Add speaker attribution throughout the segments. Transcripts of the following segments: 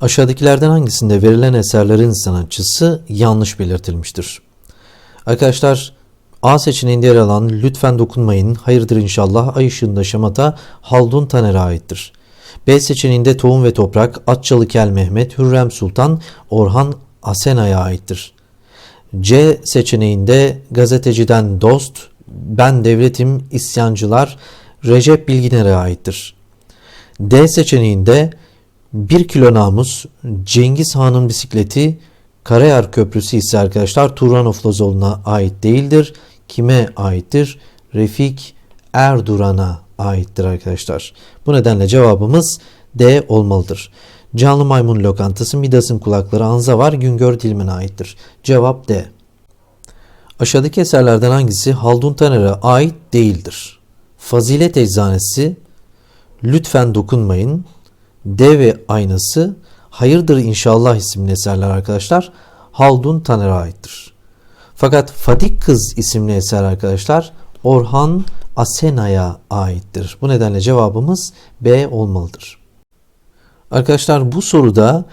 Speaker 1: Aşağıdakilerden hangisinde verilen eserlerin sanatçısı yanlış belirtilmiştir? Arkadaşlar A seçeneğinde yer alan Lütfen Dokunmayın, Hayırdır İnşallah, Ay Işığında Şamata Haldun Taner'e aittir. B seçeneğinde Tohum ve Toprak, Atçalı Kel Mehmet, Hürrem Sultan, Orhan Asena'ya aittir. C seçeneğinde Gazeteciden Dost, Ben Devletim, İsyancılar, Recep Bilginer'e aittir. D seçeneğinde 1 kilo namus, Cengiz Han'ın bisikleti, Karayar Köprüsü ise arkadaşlar Turan Oflozoğlu'na ait değildir. Kime aittir? Refik Erduran'a aittir arkadaşlar. Bu nedenle cevabımız D olmalıdır. Canlı maymun lokantası Midas'ın kulakları Anza var Güngör Dilmen'e aittir. Cevap D. Aşağıdaki eserlerden hangisi Haldun Taner'e ait değildir? Fazilet Eczanesi, Lütfen Dokunmayın, Dev ve Aynası, Hayırdır İnşallah isimli eserler arkadaşlar Haldun Taner'e aittir. Fakat Fadik Kız isimli eser arkadaşlar Orhan Asena'ya aittir. Bu nedenle cevabımız B olmalıdır. Arkadaşlar bu soruda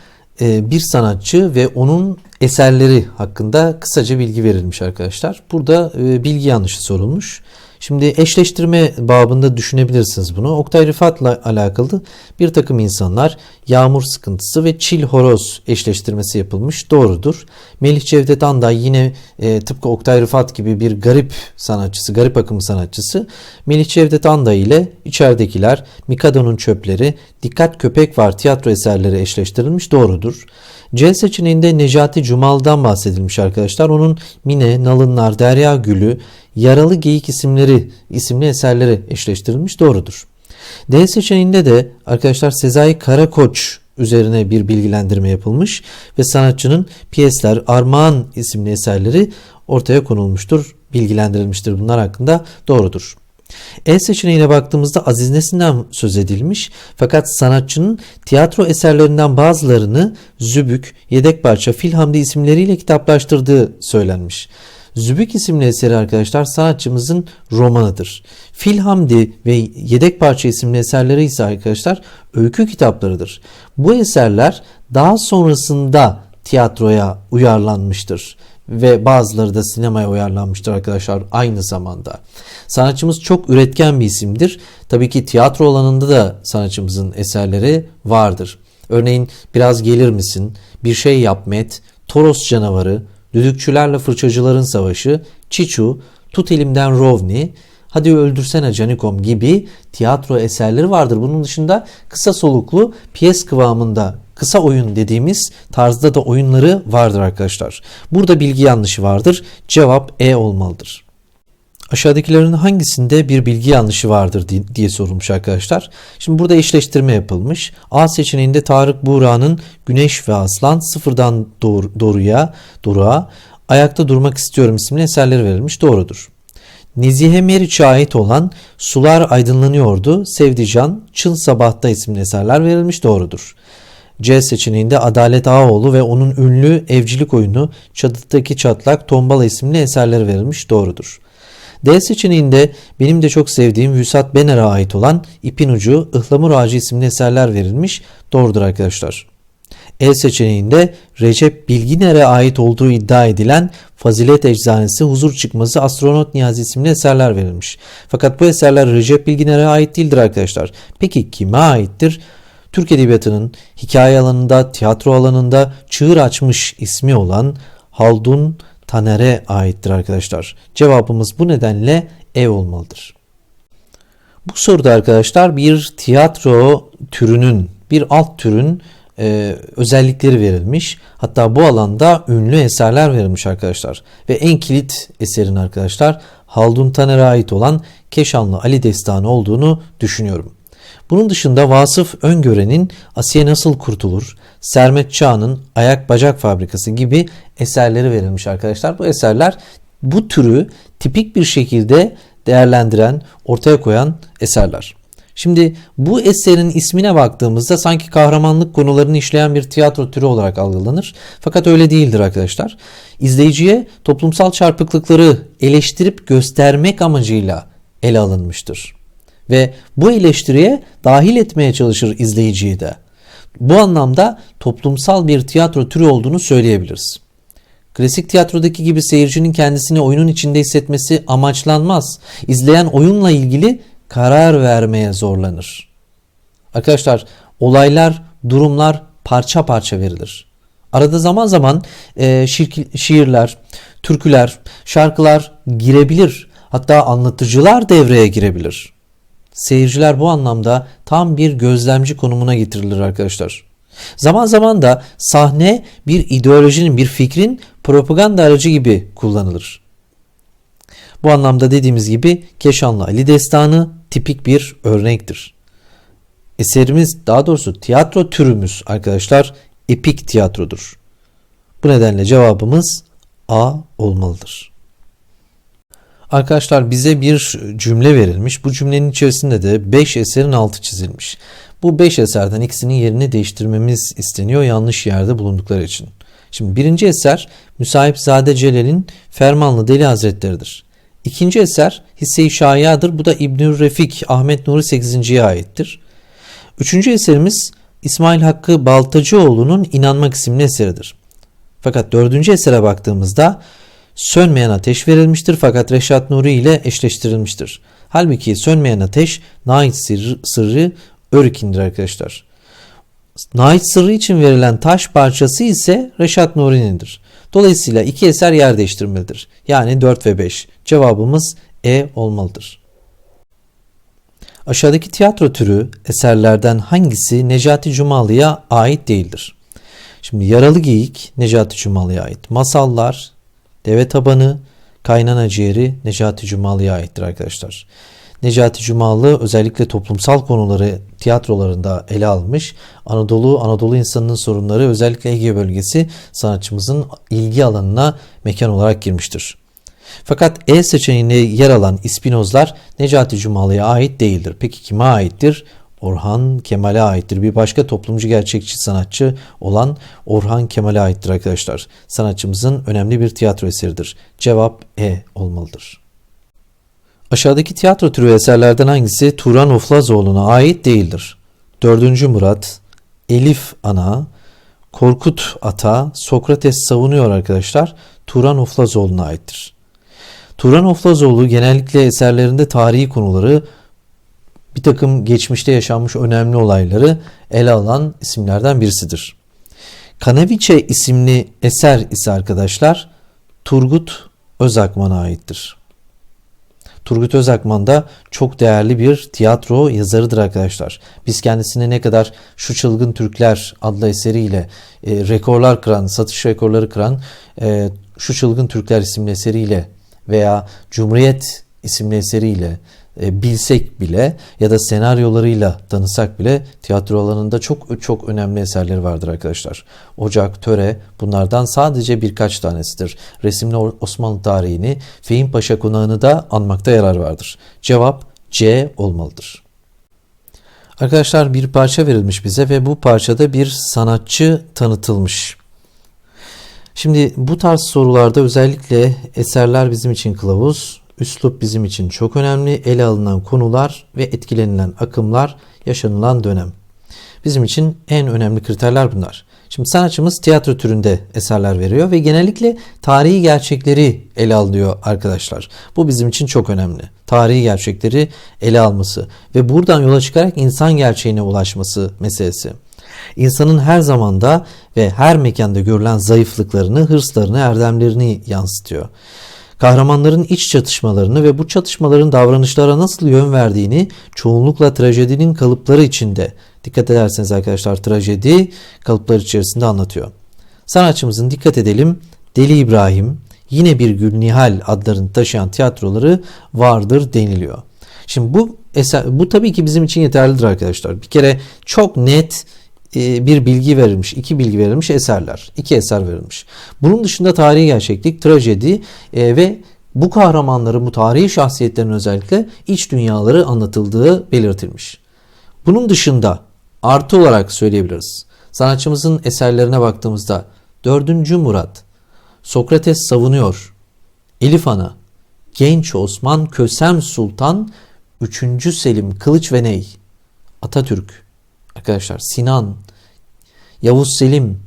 Speaker 1: e, bir sanatçı ve onun eserleri hakkında kısaca bilgi verilmiş arkadaşlar. Burada e, bilgi yanlışı sorulmuş. Şimdi eşleştirme babında düşünebilirsiniz bunu. Oktay Rıfat'la alakalı bir takım insanlar yağmur sıkıntısı ve çil horoz eşleştirmesi yapılmış. Doğrudur. Melih Cevdet Anday yine e, tıpkı Oktay Rıfat gibi bir garip sanatçısı, garip akım sanatçısı. Melih Cevdet Anday ile içeridekiler, Mikado'nun çöpleri, Dikkat Köpek Var tiyatro eserleri eşleştirilmiş. Doğrudur. C seçeneğinde Necati Cumal'dan bahsedilmiş arkadaşlar. Onun Mine, Nalınlar, Derya Gülü, Yaralı Geyik isimleri isimli eserleri eşleştirilmiş. Doğrudur. D seçeneğinde de arkadaşlar Sezai Karakoç üzerine bir bilgilendirme yapılmış ve sanatçının piyesler, Armağan isimli eserleri ortaya konulmuştur, bilgilendirilmiştir bunlar hakkında doğrudur. E seçeneğine baktığımızda Aziz Nesin'den söz edilmiş fakat sanatçının tiyatro eserlerinden bazılarını Zübük, Yedek Parça, Filhamdi isimleriyle kitaplaştırdığı söylenmiş. Zübük isimli eseri arkadaşlar sanatçımızın romanıdır. Filhamdi ve Yedek Parça isimli eserleri ise arkadaşlar öykü kitaplarıdır. Bu eserler daha sonrasında tiyatroya uyarlanmıştır ve bazıları da sinemaya uyarlanmıştır arkadaşlar aynı zamanda. Sanatçımız çok üretken bir isimdir. Tabii ki tiyatro alanında da sanatçımızın eserleri vardır. Örneğin Biraz Gelir Misin, Bir Şey Yap Met, Toros Canavarı, Düdükçülerle Fırçacıların Savaşı, Çiçu, Tut Elimden Rovni, Hadi Öldürsene Canikom gibi tiyatro eserleri vardır. Bunun dışında kısa soluklu piyes kıvamında kısa oyun dediğimiz tarzda da oyunları vardır arkadaşlar. Burada bilgi yanlışı vardır. Cevap E olmalıdır. Aşağıdakilerin hangisinde bir bilgi yanlışı vardır diye sorulmuş arkadaşlar. Şimdi burada eşleştirme yapılmış. A seçeneğinde Tarık Buğra'nın Güneş ve Aslan sıfırdan doğru, doğruya, doğruğa ayakta durmak istiyorum isimli eserleri verilmiş. Doğrudur. Nezihe Meriç'e ait olan Sular Aydınlanıyordu, Sevdican, Çıl Sabah'ta isimli eserler verilmiş. Doğrudur. C seçeneğinde Adalet Ağoğlu ve onun ünlü evcilik oyunu Çatıdaki Çatlak Tombala isimli eserleri verilmiş. Doğrudur. D seçeneğinde benim de çok sevdiğim Vüsat Bener'e ait olan İpin Ucu, Ihlamur Ağacı isimli eserler verilmiş. Doğrudur arkadaşlar. E seçeneğinde Recep Bilginer'e ait olduğu iddia edilen Fazilet Eczanesi, Huzur Çıkması, Astronot Niyazi isimli eserler verilmiş. Fakat bu eserler Recep Bilginer'e ait değildir arkadaşlar. Peki kime aittir? Türk Edebiyatı'nın hikaye alanında, tiyatro alanında çığır açmış ismi olan Haldun Taner'e aittir arkadaşlar. Cevabımız bu nedenle E olmalıdır. Bu soruda arkadaşlar bir tiyatro türünün, bir alt türün e, özellikleri verilmiş. Hatta bu alanda ünlü eserler verilmiş arkadaşlar. Ve en kilit eserin arkadaşlar Haldun Taner'e ait olan Keşanlı Ali Destanı olduğunu düşünüyorum. Bunun dışında Vasıf Öngören'in Asiye Nasıl Kurtulur, Sermet Çağ'ın Ayak Bacak Fabrikası gibi eserleri verilmiş arkadaşlar. Bu eserler bu türü tipik bir şekilde değerlendiren, ortaya koyan eserler. Şimdi bu eserin ismine baktığımızda sanki kahramanlık konularını işleyen bir tiyatro türü olarak algılanır. Fakat öyle değildir arkadaşlar. İzleyiciye toplumsal çarpıklıkları eleştirip göstermek amacıyla ele alınmıştır. Ve bu eleştiriye dahil etmeye çalışır izleyiciyi de. Bu anlamda toplumsal bir tiyatro türü olduğunu söyleyebiliriz. Klasik tiyatrodaki gibi seyircinin kendisini oyunun içinde hissetmesi amaçlanmaz. İzleyen oyunla ilgili karar vermeye zorlanır. Arkadaşlar olaylar, durumlar parça parça verilir. Arada zaman zaman e, şirki, şiirler, türküler, şarkılar girebilir. Hatta anlatıcılar devreye girebilir. Seyirciler bu anlamda tam bir gözlemci konumuna getirilir arkadaşlar. Zaman zaman da sahne bir ideolojinin, bir fikrin propaganda aracı gibi kullanılır. Bu anlamda dediğimiz gibi Keşanlı Ali Destanı tipik bir örnektir. Eserimiz daha doğrusu tiyatro türümüz arkadaşlar epik tiyatrodur. Bu nedenle cevabımız A olmalıdır. Arkadaşlar bize bir cümle verilmiş. Bu cümlenin içerisinde de 5 eserin altı çizilmiş. Bu 5 eserden ikisinin yerini değiştirmemiz isteniyor yanlış yerde bulundukları için. Şimdi birinci eser Müsahipzade Celal'in Fermanlı Deli Hazretleri'dir. İkinci eser Hisse-i Şayia'dır. Bu da İbnül Refik Ahmet Nuri 8.ye aittir. Üçüncü eserimiz İsmail Hakkı Baltacıoğlu'nun İnanmak isimli eseridir. Fakat dördüncü esere baktığımızda Sönmeyen Ateş verilmiştir fakat Reşat Nuri ile eşleştirilmiştir. Halbuki Sönmeyen Ateş Nait Sırrı, sırrı Örkin'dir arkadaşlar. Nait Sırrı için verilen taş parçası ise Reşat Nuri'nindir. Dolayısıyla iki eser yer değiştirmelidir. Yani 4 ve 5. Cevabımız E olmalıdır. Aşağıdaki tiyatro türü eserlerden hangisi Necati Cumalı'ya ait değildir? Şimdi Yaralı Geyik Necati Cumalı'ya ait. Masallar, Deve Tabanı, Kaynana Ciğeri Necati Cumalı'ya aittir arkadaşlar. Necati Cumalı özellikle toplumsal konuları tiyatrolarında ele almış. Anadolu, Anadolu insanının sorunları özellikle Ege bölgesi sanatçımızın ilgi alanına mekan olarak girmiştir. Fakat E seçeneğinde yer alan İspinozlar Necati Cumalı'ya ait değildir. Peki kime aittir? Orhan Kemal'e aittir. Bir başka toplumcu gerçekçi sanatçı olan Orhan Kemal'e aittir arkadaşlar. Sanatçımızın önemli bir tiyatro eseridir. Cevap E olmalıdır. Aşağıdaki tiyatro türü eserlerden hangisi Turan Oflazoğlu'na ait değildir? 4. Murat, Elif Ana, Korkut Ata, Sokrates savunuyor arkadaşlar. Turan Oflazoğlu'na aittir. Turan Oflazoğlu genellikle eserlerinde tarihi konuları bir takım geçmişte yaşanmış önemli olayları ele alan isimlerden birisidir. Kanaviçe isimli eser ise arkadaşlar Turgut Özakman'a aittir. Turgut Özakman da çok değerli bir tiyatro yazarıdır arkadaşlar. Biz kendisine ne kadar Şu Çılgın Türkler adlı eseriyle e, rekorlar kıran, satış rekorları kıran e, Şu Çılgın Türkler isimli eseriyle veya Cumhuriyet isimli eseriyle e, bilsek bile ya da senaryolarıyla tanısak bile tiyatro alanında çok çok önemli eserleri vardır arkadaşlar. Ocak, Töre bunlardan sadece birkaç tanesidir. Resimli Osmanlı tarihini, Fehim Paşa Konağı'nı da anmakta yarar vardır. Cevap C olmalıdır. Arkadaşlar bir parça verilmiş bize ve bu parçada bir sanatçı tanıtılmış. Şimdi bu tarz sorularda özellikle eserler bizim için kılavuz, üslup bizim için çok önemli. Ele alınan konular ve etkilenilen akımlar, yaşanılan dönem. Bizim için en önemli kriterler bunlar. Şimdi sanatçımız tiyatro türünde eserler veriyor ve genellikle tarihi gerçekleri ele alıyor arkadaşlar. Bu bizim için çok önemli. Tarihi gerçekleri ele alması ve buradan yola çıkarak insan gerçeğine ulaşması meselesi. İnsanın her zamanda ve her mekanda görülen zayıflıklarını, hırslarını, erdemlerini yansıtıyor. Kahramanların iç çatışmalarını ve bu çatışmaların davranışlara nasıl yön verdiğini çoğunlukla trajedinin kalıpları içinde dikkat ederseniz arkadaşlar trajedi kalıpları içerisinde anlatıyor. Sanatçımızın dikkat edelim Deli İbrahim, yine bir Gül Nihal adlarını taşıyan tiyatroları vardır deniliyor. Şimdi bu eser, bu tabii ki bizim için yeterlidir arkadaşlar. Bir kere çok net bir bilgi verilmiş, iki bilgi verilmiş eserler. iki eser verilmiş. Bunun dışında tarihi gerçeklik, trajedi e, ve bu kahramanların, bu tarihi şahsiyetlerin özellikle iç dünyaları anlatıldığı belirtilmiş. Bunun dışında artı olarak söyleyebiliriz. Sanatçımızın eserlerine baktığımızda 4. Murat, Sokrates savunuyor, Elif Ana, Genç Osman Kösem Sultan, 3. Selim Kılıç ve Ney, Atatürk, arkadaşlar Sinan, Yavuz Selim,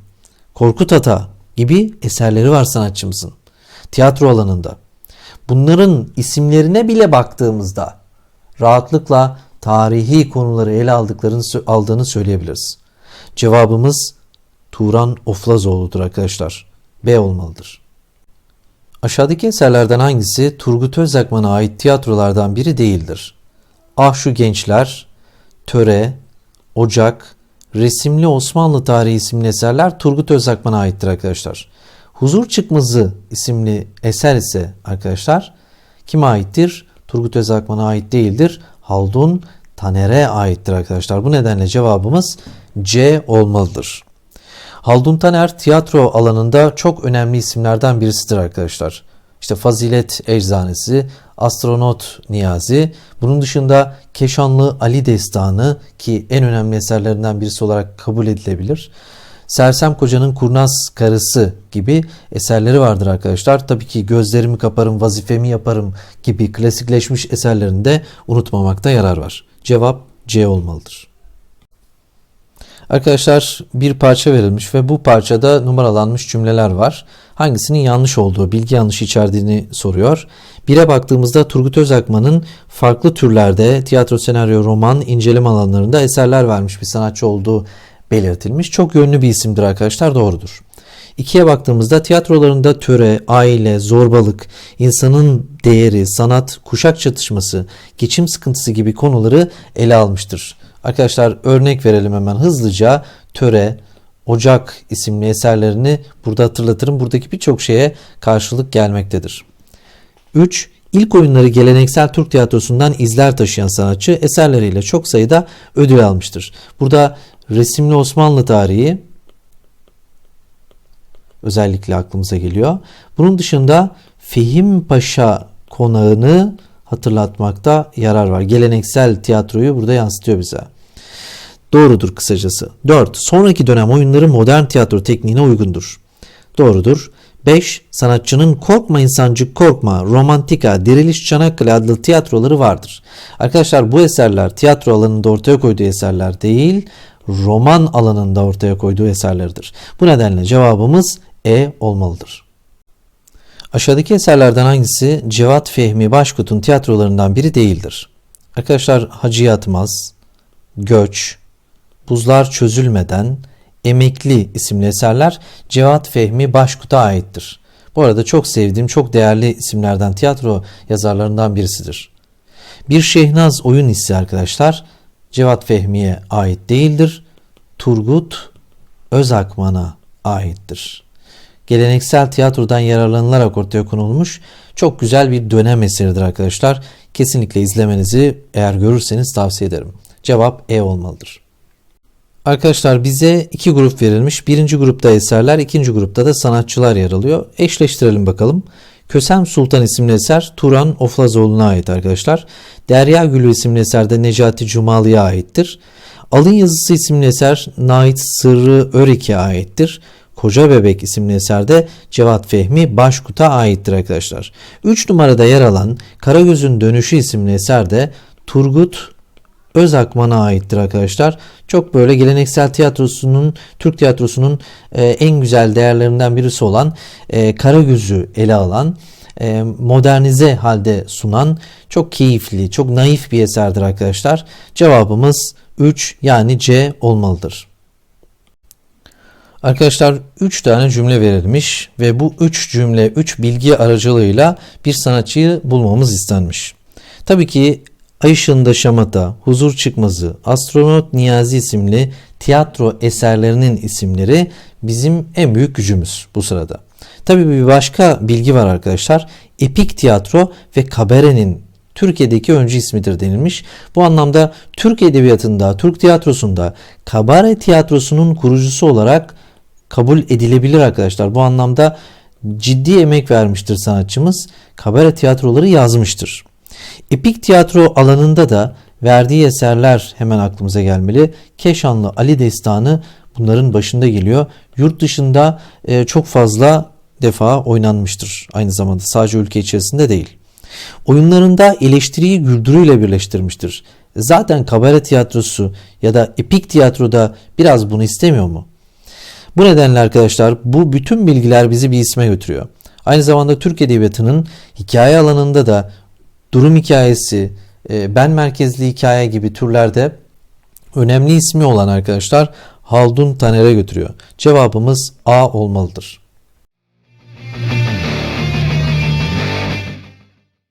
Speaker 1: Korkut Ata gibi eserleri var sanatçımızın. Tiyatro alanında. Bunların isimlerine bile baktığımızda rahatlıkla tarihi konuları ele aldıklarını aldığını söyleyebiliriz. Cevabımız Turan Oflazoğlu'dur arkadaşlar. B olmalıdır. Aşağıdaki eserlerden hangisi Turgut Özakman'a ait tiyatrolardan biri değildir? Ah şu gençler, Töre, Ocak, Resimli Osmanlı Tarihi isimli eserler Turgut Özakman'a aittir arkadaşlar. Huzur Çıkmazı isimli eser ise arkadaşlar kime aittir? Turgut Özakman'a ait değildir. Haldun Taner'e aittir arkadaşlar. Bu nedenle cevabımız C olmalıdır. Haldun Taner tiyatro alanında çok önemli isimlerden birisidir arkadaşlar. İşte Fazilet Eczanesi, Astronot Niyazi, bunun dışında Keşanlı Ali Destanı ki en önemli eserlerinden birisi olarak kabul edilebilir. Sersem Koca'nın Kurnaz Karısı gibi eserleri vardır arkadaşlar. Tabii ki gözlerimi kaparım, vazifemi yaparım gibi klasikleşmiş eserlerini de unutmamakta yarar var. Cevap C olmalıdır. Arkadaşlar bir parça verilmiş ve bu parçada numaralanmış cümleler var. Hangisinin yanlış olduğu, bilgi yanlışı içerdiğini soruyor. Bire baktığımızda Turgut Özakman'ın farklı türlerde tiyatro, senaryo, roman, inceleme alanlarında eserler vermiş bir sanatçı olduğu belirtilmiş. Çok yönlü bir isimdir arkadaşlar doğrudur. İkiye baktığımızda tiyatrolarında töre, aile, zorbalık, insanın değeri, sanat, kuşak çatışması, geçim sıkıntısı gibi konuları ele almıştır. Arkadaşlar örnek verelim hemen hızlıca. Töre, Ocak isimli eserlerini burada hatırlatırım. Buradaki birçok şeye karşılık gelmektedir. 3. İlk oyunları geleneksel Türk tiyatrosundan izler taşıyan sanatçı eserleriyle çok sayıda ödül almıştır. Burada resimli Osmanlı tarihi özellikle aklımıza geliyor. Bunun dışında Fehim Paşa konağını hatırlatmakta yarar var. Geleneksel tiyatroyu burada yansıtıyor bize. Doğrudur kısacası. 4. Sonraki dönem oyunları modern tiyatro tekniğine uygundur. Doğrudur. 5. Sanatçının Korkma İnsancık Korkma, Romantika, Diriliş Çanakkale adlı tiyatroları vardır. Arkadaşlar bu eserler tiyatro alanında ortaya koyduğu eserler değil, roman alanında ortaya koyduğu eserlerdir. Bu nedenle cevabımız E olmalıdır. Aşağıdaki eserlerden hangisi Cevat Fehmi Başkut'un tiyatrolarından biri değildir? Arkadaşlar Hacı Yatmaz, Göç, Buzlar Çözülmeden, Emekli isimli eserler Cevat Fehmi Başkut'a aittir. Bu arada çok sevdiğim, çok değerli isimlerden tiyatro yazarlarından birisidir. Bir Şehnaz oyun hissi arkadaşlar Cevat Fehmi'ye ait değildir. Turgut Özakman'a aittir. Geleneksel tiyatrodan yararlanılarak ortaya konulmuş çok güzel bir dönem eseridir arkadaşlar. Kesinlikle izlemenizi eğer görürseniz tavsiye ederim. Cevap E olmalıdır. Arkadaşlar bize iki grup verilmiş. Birinci grupta eserler, ikinci grupta da sanatçılar yer alıyor. Eşleştirelim bakalım. Kösem Sultan isimli eser Turan Oflazoğlu'na ait arkadaşlar. Derya Gülü isimli eser de Necati Cumalı'ya aittir. Alın Yazısı isimli eser Nait Sırrı Örik'e aittir. Koca Bebek isimli eserde Cevat Fehmi Başkut'a aittir arkadaşlar. 3 numarada yer alan Karagöz'ün Dönüşü isimli eser de Turgut Özakman'a aittir arkadaşlar. Çok böyle geleneksel tiyatrosunun, Türk tiyatrosunun e, en güzel değerlerinden birisi olan e, Karagöz'ü ele alan, e, modernize halde sunan çok keyifli, çok naif bir eserdir arkadaşlar. Cevabımız 3 yani C olmalıdır. Arkadaşlar 3 tane cümle verilmiş ve bu 3 cümle 3 bilgi aracılığıyla bir sanatçıyı bulmamız istenmiş. Tabii ki Ay ışığında şamata, huzur çıkmazı, astronot Niyazi isimli tiyatro eserlerinin isimleri bizim en büyük gücümüz bu sırada. Tabii bir başka bilgi var arkadaşlar. Epik tiyatro ve kabarenin Türkiye'deki öncü ismidir denilmiş. Bu anlamda Türk edebiyatında, Türk tiyatrosunda kabare tiyatrosunun kurucusu olarak kabul edilebilir arkadaşlar. Bu anlamda ciddi emek vermiştir sanatçımız. Kabare tiyatroları yazmıştır. Epik tiyatro alanında da verdiği eserler hemen aklımıza gelmeli. Keşanlı Ali Destanı bunların başında geliyor. Yurt dışında e, çok fazla defa oynanmıştır. Aynı zamanda sadece ülke içerisinde değil. Oyunlarında eleştiriyi güldürüyle birleştirmiştir. Zaten kabare tiyatrosu ya da epik tiyatroda biraz bunu istemiyor mu? Bu nedenle arkadaşlar bu bütün bilgiler bizi bir isme götürüyor. Aynı zamanda Türk Edebiyatı'nın hikaye alanında da durum hikayesi, e, ben merkezli hikaye gibi türlerde önemli ismi olan arkadaşlar Haldun Taner'e götürüyor. Cevabımız A olmalıdır.